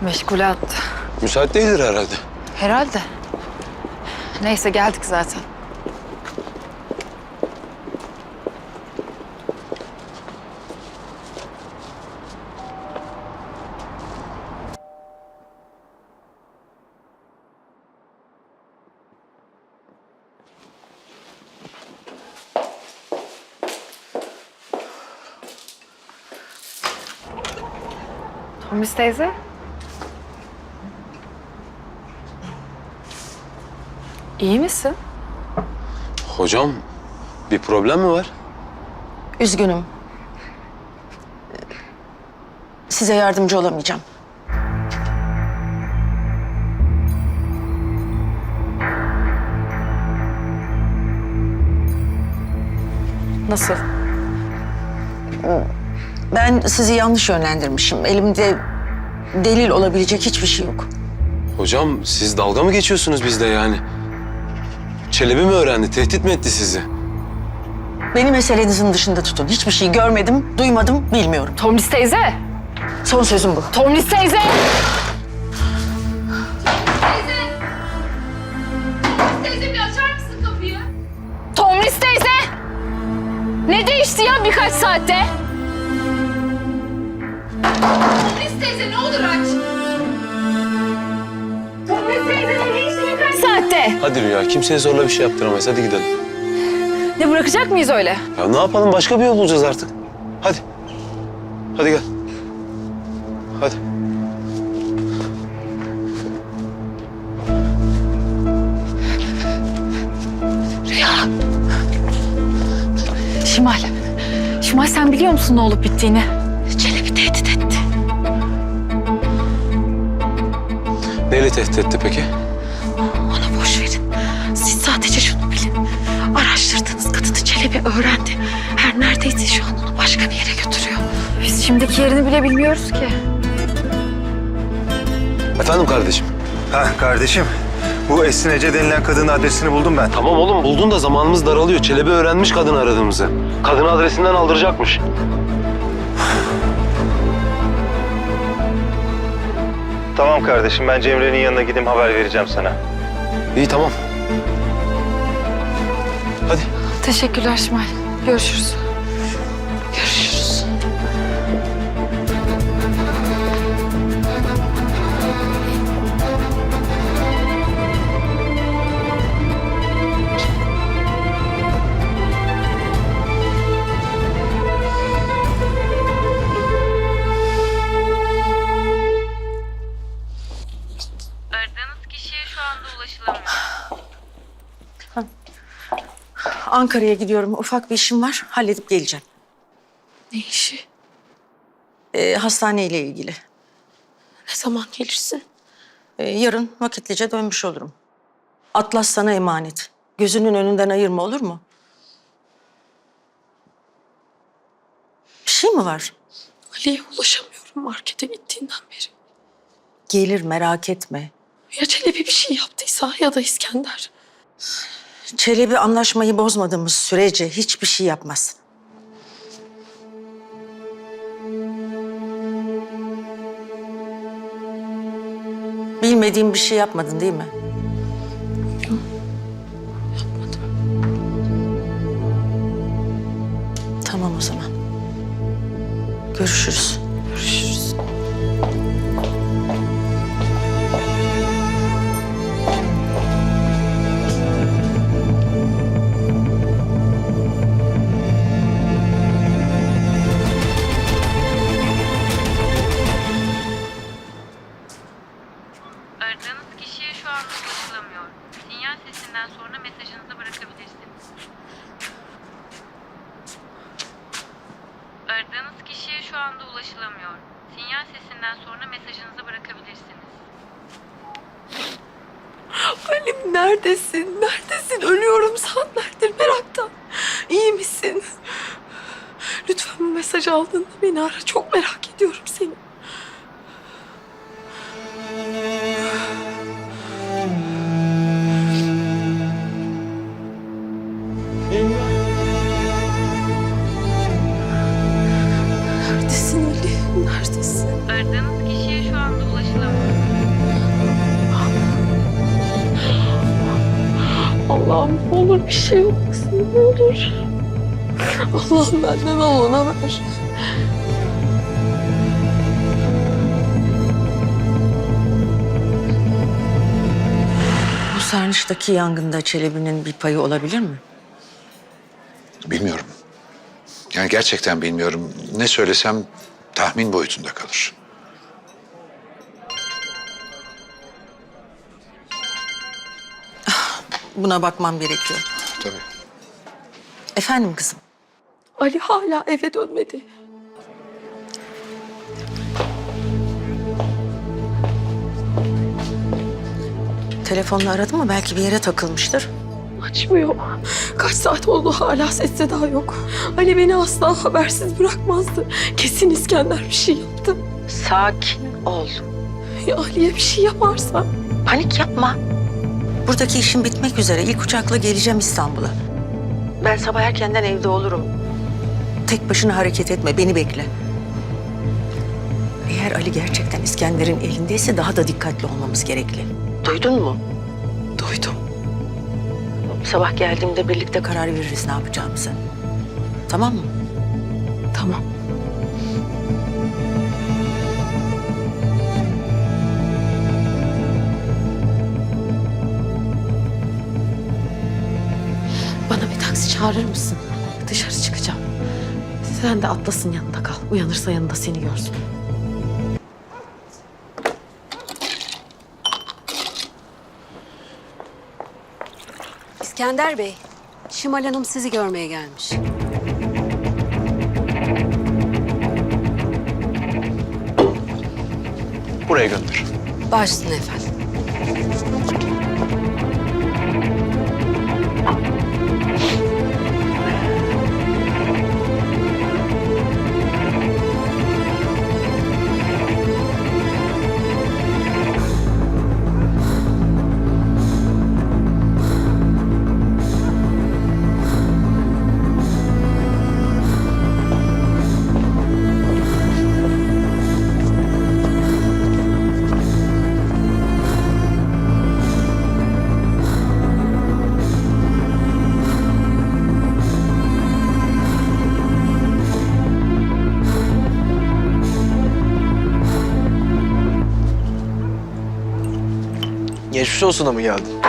Meşgule attı. Müsait değildir herhalde. Herhalde. Neyse geldik zaten. Tomis teyze. İyi misin? Hocam bir problem mi var? Üzgünüm. Size yardımcı olamayacağım. Nasıl? Ben sizi yanlış yönlendirmişim. Elimde delil olabilecek hiçbir şey yok. Hocam siz dalga mı geçiyorsunuz bizde yani? Çelebi mi öğrendi? Tehdit mi etti sizi? Beni meselenizin dışında tutun. Hiçbir şey görmedim, duymadım, bilmiyorum. Tomris teyze. Son sözüm bu. Tomris teyze. Teyze bir açar mısın kapıyı? Tomris teyze. Ne değişti ya birkaç saatte? Tomris teyze ne olur aç. Hadi Rüya kimseye zorla bir şey yaptıramayız. Hadi gidelim. Ne bırakacak mıyız öyle? Ya ne yapalım? Başka bir yol bulacağız artık. Hadi. Hadi gel. Hadi. Şimal. Şimal sen biliyor musun ne olup bittiğini? Çelebi tehdit etti. Neyle tehdit etti peki? Kadını Çelebi öğrendi. Her neredeyse şu an onu başka bir yere götürüyor. Biz şimdiki yerini bile bilmiyoruz ki. Efendim kardeşim. Ha kardeşim. Bu Esin Ece denilen kadının adresini buldum ben. Tamam oğlum buldun da zamanımız daralıyor. Çelebi öğrenmiş kadın aradığımızı. Kadını adresinden aldıracakmış. Tamam kardeşim ben Cemre'nin yanına gideyim haber vereceğim sana. İyi tamam. Hadi. Teşekkürler Şimal. Görüşürüz. Ankara'ya gidiyorum. Ufak bir işim var. Halledip geleceğim. Ne işi? Ee, hastaneyle ilgili. Ne zaman gelirsin? Ee, yarın vakitlice dönmüş olurum. Atlas sana emanet. Gözünün önünden ayırma olur mu? Bir şey mi var? Ali'ye ulaşamıyorum markete gittiğinden beri. Gelir merak etme. Ya Çelebi bir şey yaptıysa ya da İskender. Çelebi anlaşmayı bozmadığımız sürece hiçbir şey yapmaz. Bilmediğim bir şey yapmadın değil mi? Yapmadım. Tamam o zaman. Görüşürüz. Sinyal sesinden sonra mesajınızı bırakabilirsiniz. Aradığınız kişiye şu anda ulaşılamıyor. Sinyal sesinden sonra mesajınızı bırakabilirsiniz. Ali'm neredesin? Neredesin? Ölüyorum saatlerdir meraktan. İyi misin? Lütfen bu mesaj aldığında beni ara. Çok merak ediyorum seni. Aradığınız kişiye şu anda ulaşılamıyor. Allah'ım ne olur bir şey olmasın ne olur. Allah'ım benden al ona ver. Bu sarnıçtaki yangında Çelebi'nin bir payı olabilir mi? Bilmiyorum. Yani gerçekten bilmiyorum. Ne söylesem tahmin boyutunda kalır. Buna bakmam gerekiyor. Tabii. Efendim kızım. Ali hala eve dönmedi. Telefonla aradı mı? Belki bir yere takılmıştır. Açmıyor. Kaç saat oldu hala ses seda yok. Ali beni asla habersiz bırakmazdı. Kesin İskender bir şey yaptı. Sakin ol. Ya Ali'ye bir şey yaparsa? Panik yapma. Buradaki işim bitmek üzere. İlk uçakla geleceğim İstanbul'a. Ben sabah erkenden evde olurum. Tek başına hareket etme. Beni bekle. Eğer Ali gerçekten İskender'in elindeyse daha da dikkatli olmamız gerekli. Duydun mu? Duydum. Sabah geldiğimde birlikte karar veririz ne yapacağımızı. Tamam mı? Tamam. Çağırır mısın? Dışarı çıkacağım. Sen de Atlas'ın yanında kal. Uyanırsa yanında seni görsün. İskender Bey, Şimal Hanım sizi görmeye gelmiş. Buraya gönder. Başsın efendim. Geçmiş olsuna mı geldin?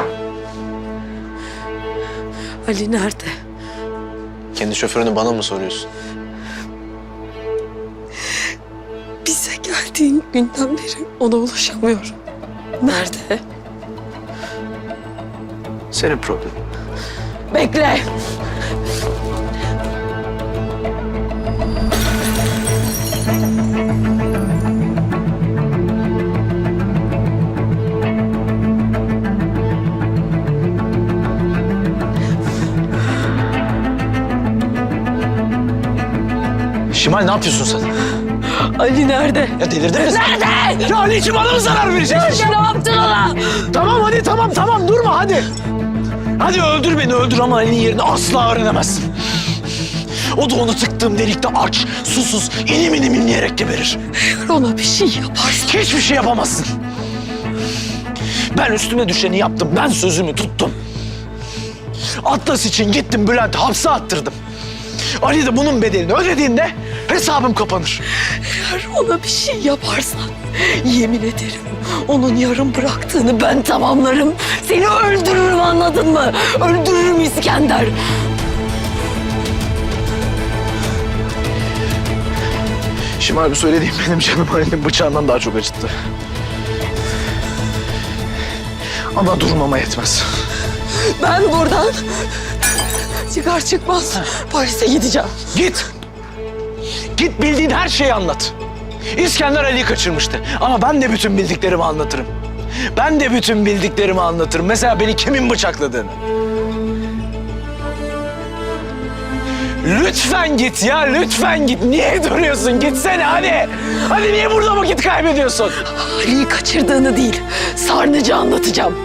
Ali nerede? Kendi şoförünü bana mı soruyorsun? Bize geldiğin günden beri ona ulaşamıyorum. Nerede? Senin problemin. Bekle. Şimal ne yapıyorsun sen? Ali nerede? Ya delirdin mi sen? Nerede? Ya Ali için bana mı zarar vereceksin? Nerede? Ne yaptın ona? Tamam hadi tamam tamam durma hadi. Hadi öldür beni öldür ama Ali'nin yerini asla öğrenemezsin. O da onu tıktığım delikte aç, susuz, inim inim inleyerek geberir. Ona bir şey yaparsa Hiçbir şey yapamazsın. Ben üstüme düşeni yaptım. Ben sözümü tuttum. Atlas için gittim Bülent'i hapse attırdım. Ali de bunun bedelini ödediğinde hesabım kapanır. eğer ona bir şey yaparsan yemin ederim onun yarım bıraktığını ben tamamlarım. Seni öldürürüm anladın mı? Öldürürüm İskender. Şimal bu söylediğim benim canım Ali'nin bıçağından daha çok acıttı. Ama durmama yetmez. Ben buradan çıkar çıkmaz polise gideceğim. Git. Git bildiğin her şeyi anlat. İskender Ali'yi kaçırmıştı. Ama ben de bütün bildiklerimi anlatırım. Ben de bütün bildiklerimi anlatırım. Mesela beni kimin bıçakladığını. Lütfen git ya, lütfen git. Niye duruyorsun? Gitsene hadi. Hadi niye burada vakit kaybediyorsun? Ali'yi kaçırdığını değil, Sarnıcı anlatacağım.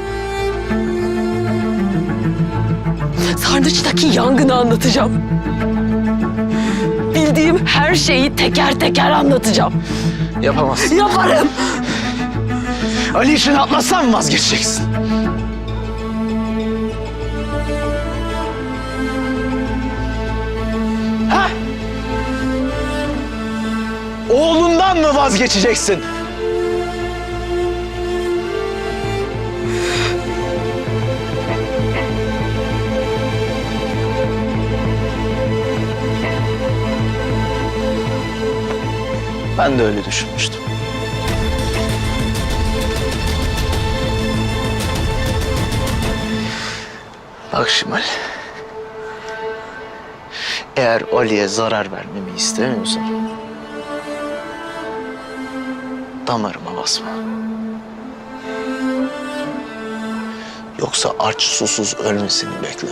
Sarnıç'taki yangını anlatacağım. Bildiğim her şeyi teker teker anlatacağım. Yapamazsın. Yaparım. Ali için Atlas'tan mı vazgeçeceksin? Ha? Oğlundan mı vazgeçeceksin? Ben de öyle düşünmüştüm. Bak Şimal. Eğer Ali'ye zarar vermemi istemiyorsan... ...damarıma basma. Yoksa aç susuz ölmesini bekle.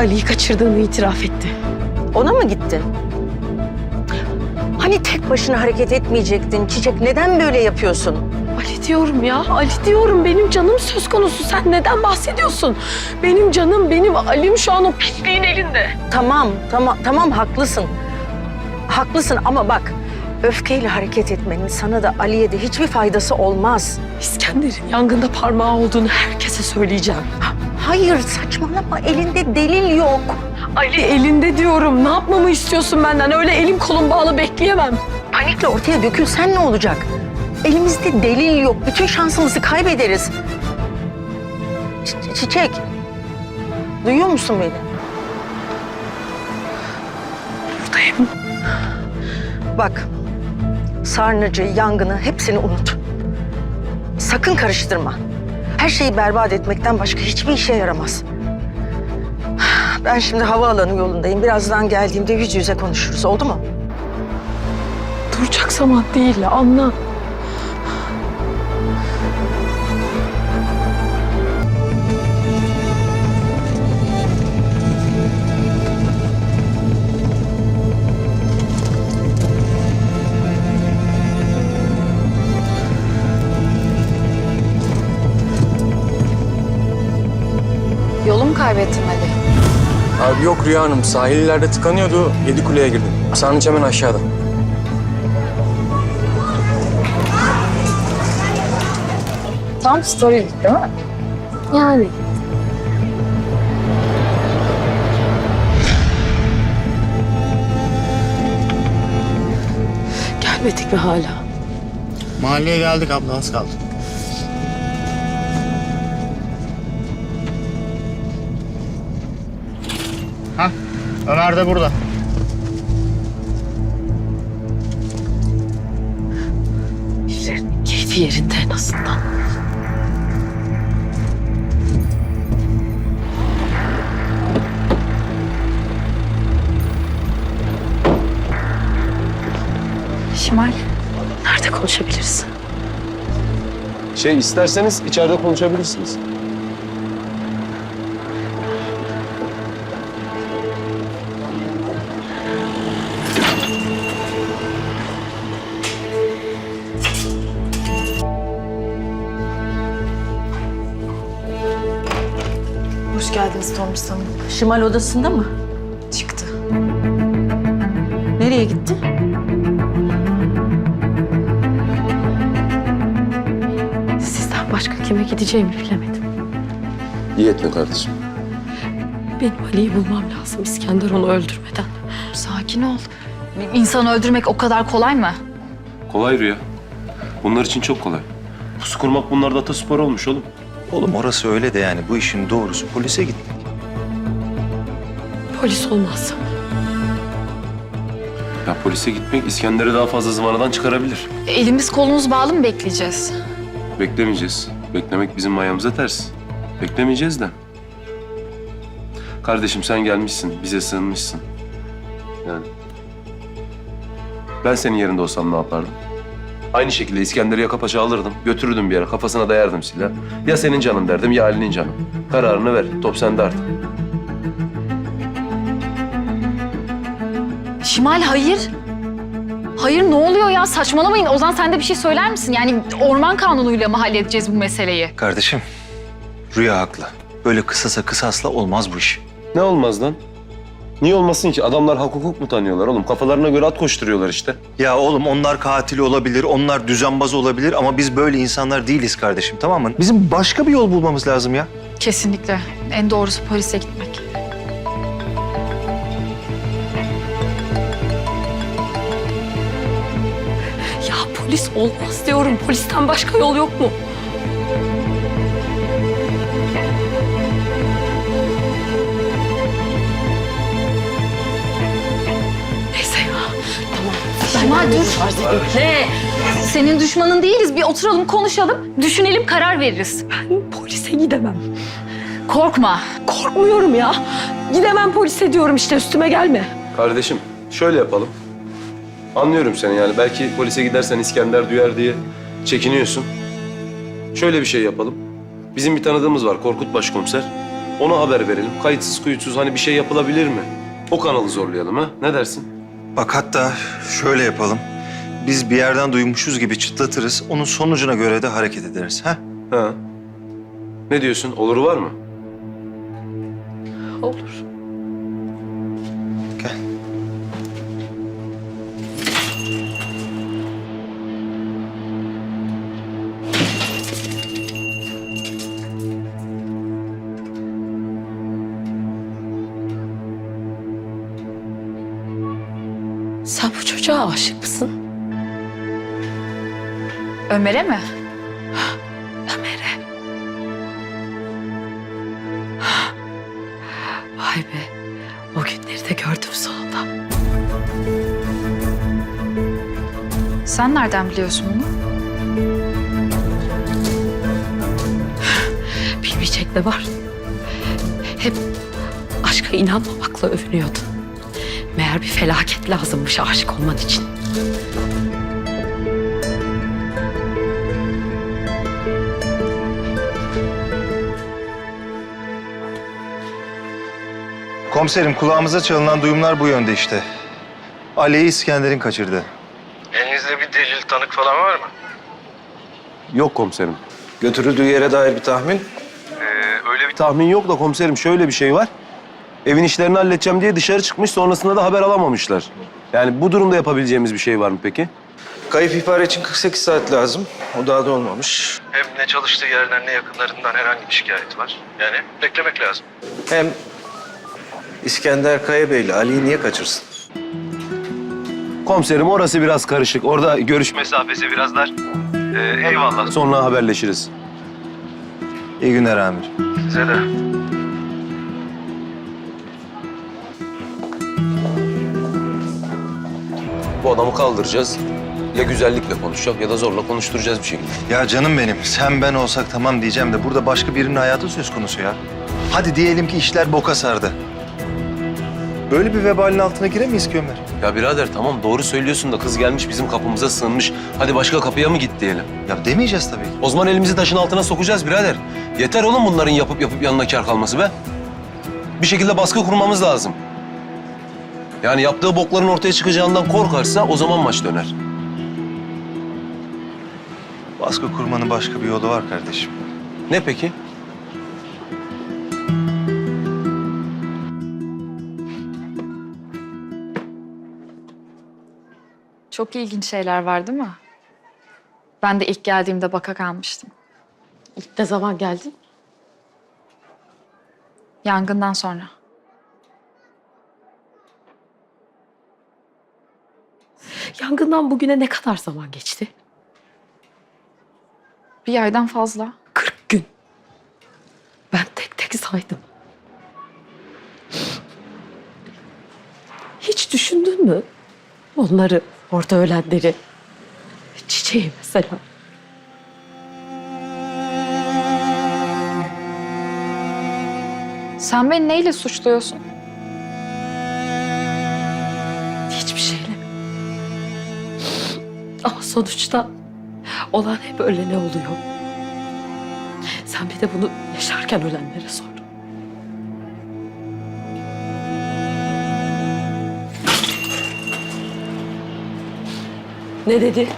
Ali'yi kaçırdığını itiraf etti. Ona mı gittin? Hani tek başına hareket etmeyecektin Çiçek? Neden böyle yapıyorsun? Ali diyorum ya, Ali diyorum. Benim canım söz konusu. Sen neden bahsediyorsun? Benim canım, benim Ali'm şu an o pisliğin elinde. Tamam, tamam, tamam haklısın. Haklısın ama bak öfkeyle hareket etmenin sana da Ali'ye de hiçbir faydası olmaz. İskender'in yangında parmağı olduğunu herkese söyleyeceğim. Ha- Hayır saçmalama elinde delil yok. Ali elinde diyorum. Ne yapmamı istiyorsun benden? Öyle elim kolum bağlı bekleyemem. Panikle ortaya dökülsen ne olacak? Elimizde delil yok. Bütün şansımızı kaybederiz. Çi- Çiçek. Duyuyor musun beni? Buradayım. Bak. Sarnıcı, yangını hepsini unut. Sakın karıştırma. Her şeyi berbat etmekten başka hiçbir işe yaramaz. Ben şimdi havaalanı yolundayım. Birazdan geldiğimde yüz yüze konuşuruz. Oldu mu? Duracak zaman değil. Anla. Abi yok Rüya Hanım. Sahillerde tıkanıyordu. Yedi kuleye girdim. Sarnıç hemen aşağıda. Tam story değil mi? Yani. Gelmedik mi hala? Mahalleye geldik abla az kaldı. Ömer de burada. Birilerinin keyfi yerinde en azından. Şimal. Nerede konuşabiliriz? Şey isterseniz içeride konuşabilirsiniz. Hanım. Şimal odasında mı? Çıktı. Nereye gitti? Sizden başka başka kime gideceğimi bilemedim. İyi etme kardeşim. Benim Ali'yi bulmam lazım İskender onu öldürmeden. Sakin ol. İnsanı öldürmek o kadar kolay mı? Kolay Rüya. Bunlar için çok kolay. Pusu kurmak bunlarda ataspor olmuş oğlum. Oğlum orası öyle de yani bu işin doğrusu polise git. Polis olmaz. Ya polise gitmek İskender'i daha fazla zıvanadan çıkarabilir. Elimiz kolumuz bağlı mı bekleyeceğiz? Beklemeyeceğiz. Beklemek bizim ayağımıza ters. Beklemeyeceğiz de. Kardeşim sen gelmişsin, bize sığınmışsın. Yani. Ben senin yerinde olsam ne yapardım? Aynı şekilde İskender'i yaka paça alırdım, götürürdüm bir yere, kafasına dayardım silah. Ya senin canın derdim ya Ali'nin canı. Kararını ver, top sende artık. Şimal hayır. Hayır ne oluyor ya saçmalamayın. Ozan sen de bir şey söyler misin? Yani orman kanunuyla mı halledeceğiz bu meseleyi? Kardeşim Rüya haklı. Böyle kısasa kısasla olmaz bu iş. Ne olmaz lan? Niye olmasın ki? Adamlar hak hukuk mu tanıyorlar oğlum? Kafalarına göre at koşturuyorlar işte. Ya oğlum onlar katil olabilir, onlar düzenbaz olabilir ama biz böyle insanlar değiliz kardeşim tamam mı? Bizim başka bir yol bulmamız lazım ya. Kesinlikle. En doğrusu polise gitmek. Polis olmaz diyorum. Polisten başka yol yok mu? Neyse ya. Tamam. Şimal dur. Ne? Senin düşmanın değiliz. Bir oturalım konuşalım. Düşünelim karar veririz. Ben polise gidemem. Korkma. Korkmuyorum ya. Gidemem polise diyorum işte üstüme gelme. Kardeşim şöyle yapalım. Anlıyorum seni yani. Belki polise gidersen İskender duyar diye çekiniyorsun. Şöyle bir şey yapalım. Bizim bir tanıdığımız var Korkut Başkomiser. Ona haber verelim. Kayıtsız kuyutsuz hani bir şey yapılabilir mi? O kanalı zorlayalım ha. Ne dersin? Bak hatta şöyle yapalım. Biz bir yerden duymuşuz gibi çıtlatırız. Onun sonucuna göre de hareket ederiz. ha? Ha. Ne diyorsun? Oluru var mı? Olur. Ömer'e mi? Ömer'e. Vay be. O günleri de gördüm sonunda. Sen nereden biliyorsun bunu? Bilmeyecek ne var? Hep aşka inanmamakla övünüyordun. Meğer bir felaket lazımmış aşık olman için. Komiserim kulağımıza çalınan duyumlar bu yönde işte. Ali'yi İskender'in kaçırdı. Elinizde bir delil, tanık falan var mı? Yok komiserim. Götürüldüğü yere dair bir tahmin? öyle bir tahmin yok da komiserim şöyle bir şey var. Evin işlerini halledeceğim diye dışarı çıkmış sonrasında da haber alamamışlar. Yani bu durumda yapabileceğimiz bir şey var mı peki? Kayıp ihbar için 48 saat lazım. O daha da olmamış. Hem ne çalıştığı yerden ne yakınlarından herhangi bir şikayet var. Yani beklemek lazım. Hem İskender Kaya Bey ile Ali'yi niye kaçırsın? Komiserim orası biraz karışık. Orada görüş mesafesi biraz dar. Ee, eyvallah. Sonra haberleşiriz. İyi günler amir. Size de. Bu adamı kaldıracağız. Ya güzellikle konuşacak ya da zorla konuşturacağız bir şekilde. Ya canım benim, sen ben olsak tamam diyeceğim de burada başka birinin hayatı söz konusu ya. Hadi diyelim ki işler boka sardı. Böyle bir vebalin altına giremeyiz ki Ömer. Ya birader tamam doğru söylüyorsun da kız gelmiş bizim kapımıza sığınmış. Hadi başka kapıya mı git diyelim. Ya demeyeceğiz tabii. O zaman elimizi taşın altına sokacağız birader. Yeter oğlum bunların yapıp yapıp yanına kar kalması be. Bir şekilde baskı kurmamız lazım. Yani yaptığı bokların ortaya çıkacağından korkarsa o zaman maç döner. Baskı kurmanın başka bir yolu var kardeşim. Ne peki? Çok ilginç şeyler var değil mi? Ben de ilk geldiğimde baka kalmıştım. İlk ne zaman geldin? Yangından sonra. Yangından bugüne ne kadar zaman geçti? Bir aydan fazla. 40 gün. Ben tek tek saydım. Hiç düşündün mü? Onları, orada ölenleri. Çiçeği mesela. Sen beni neyle suçluyorsun? Hiçbir şeyle. Ama sonuçta olan hep ölene oluyor. Sen bir de bunu yaşarken ölenlere sor. Ne dedi?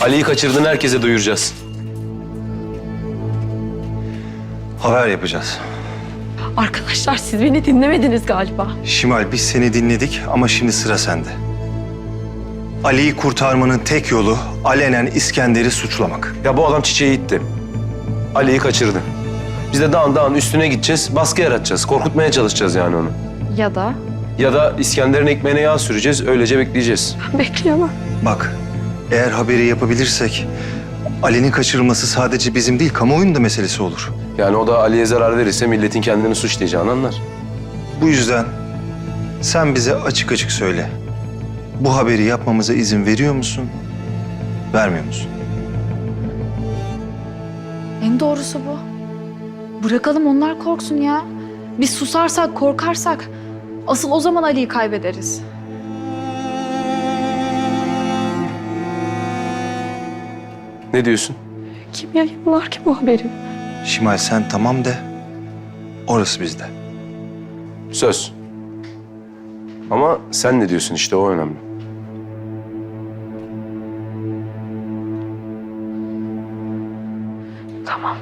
Ali'yi kaçırdın herkese duyuracağız. Haber yapacağız. Arkadaşlar siz beni dinlemediniz galiba. Şimal biz seni dinledik ama şimdi sıra sende. Ali'yi kurtarmanın tek yolu alenen İskender'i suçlamak. Ya bu adam çiçeği itti. Ali'yi kaçırdı. Biz de dağın dağın üstüne gideceğiz, baskı yaratacağız. Korkutmaya çalışacağız yani onu. Ya da Ya da İskender'in ekmeğine yağ süreceğiz, öylece bekleyeceğiz. Bekleyemem. Bak eğer haberi yapabilirsek Ali'nin kaçırılması sadece bizim değil kamuoyunun da meselesi olur. Yani o da Ali'ye zarar verirse milletin kendini suçlayacağını anlar. Bu yüzden sen bize açık açık söyle. Bu haberi yapmamıza izin veriyor musun? Vermiyor musun? en doğrusu bu. Bırakalım onlar korksun ya. Biz susarsak, korkarsak asıl o zaman Ali'yi kaybederiz. Ne diyorsun? Kim yayınlar ki bu haberi? Şimal sen tamam de. Orası bizde. Söz. Ama sen ne diyorsun işte o önemli. Tamam.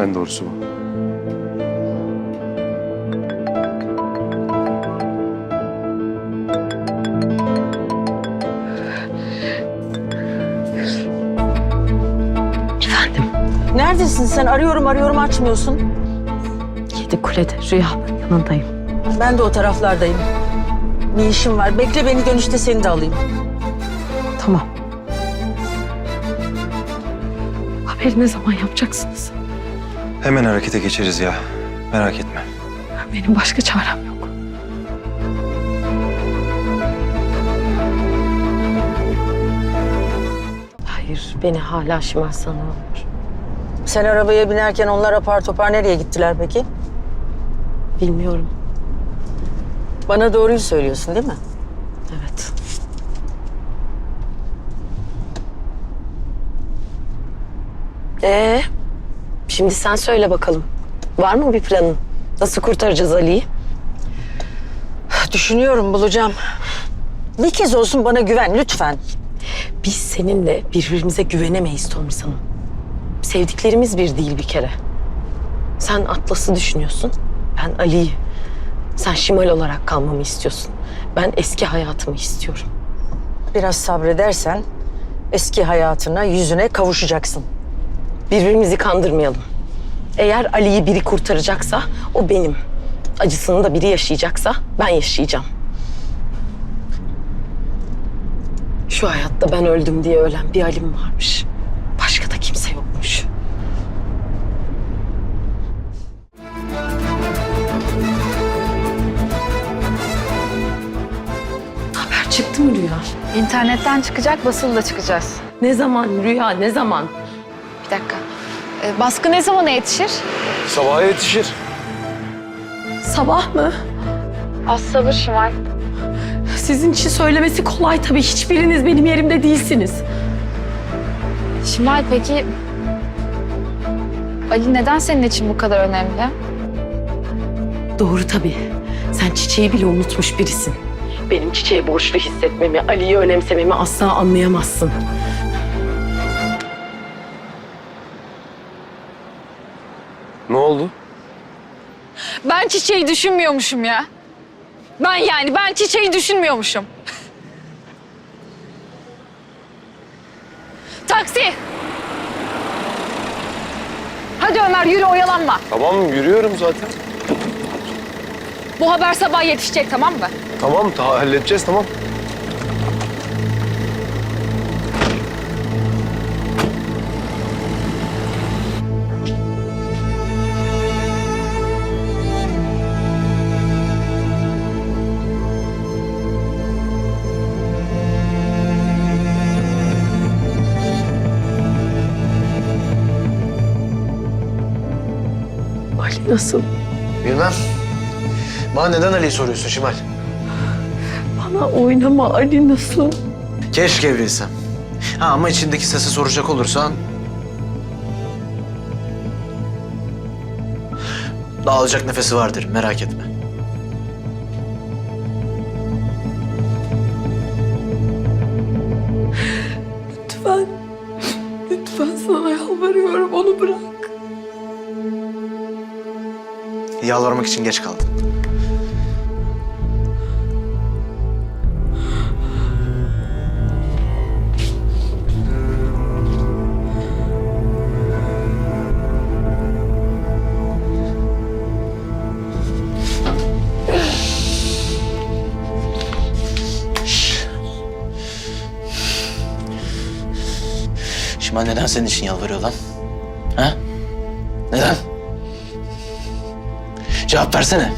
En doğrusu bu. Neredesin sen? Arıyorum arıyorum açmıyorsun. Yedi kulede rüyanın yanındayım. Ben de o taraflardayım. Bir işim var. Bekle beni dönüşte seni de alayım. Tamam. Haberi ne zaman yapacaksınız? Hemen harekete geçeriz ya. Merak etme. Benim başka çarem yok. Hayır, beni hala Şimal sanıyorlar. Sen arabaya binerken onlar apar topar nereye gittiler peki? Bilmiyorum. Bana doğruyu söylüyorsun değil mi? Evet. Ee, şimdi sen söyle bakalım. Var mı bir planın? Nasıl kurtaracağız Ali'yi? Düşünüyorum bulacağım. Bir kez olsun bana güven lütfen. Biz seninle birbirimize güvenemeyiz Tomris Hanım. Sevdiklerimiz bir değil bir kere. Sen Atlas'ı düşünüyorsun, ben Ali'yi. Sen Şimal olarak kalmamı istiyorsun. Ben eski hayatımı istiyorum. Biraz sabredersen eski hayatına, yüzüne kavuşacaksın. Birbirimizi kandırmayalım. Eğer Ali'yi biri kurtaracaksa o benim. Acısını da biri yaşayacaksa ben yaşayacağım. Şu hayatta ben öldüm diye ölen bir Ali'm varmış. Çıktı mı Rüya? İnternetten çıkacak, basılı da çıkacağız. Ne zaman Rüya, ne zaman? Bir dakika. Ee, baskı ne zamana yetişir? Sabaha yetişir. Sabah mı? Az sabır Şimal. Sizin için söylemesi kolay tabii. Hiçbiriniz benim yerimde değilsiniz. Şimal peki... Ali neden senin için bu kadar önemli? Doğru tabii. Sen çiçeği bile unutmuş birisin. Benim çiçeğe borçlu hissetmemi, Ali'yi önemsememi asla anlayamazsın. Ne oldu? Ben çiçeği düşünmüyormuşum ya. Ben yani ben çiçeği düşünmüyormuşum. Taksi! Hadi Ömer yürü oyalanma. Tamam yürüyorum zaten. Bu haber sabah yetişecek tamam mı? Tamam ta halledeceğiz tamam. Ali nasıl? Bilmem. Bana neden Ali'yi soruyorsun Şimal? Bana oynama Ali nasıl? Keşke bilsem. Ha ama içindeki sesi soracak olursan... Daha alacak nefesi vardır merak etme. Lütfen. Lütfen sana yalvarıyorum onu bırak. Yalvarmak için geç kaldın. Şimal neden senin için yalvarıyor lan? Ha? Neden? Cevap versene.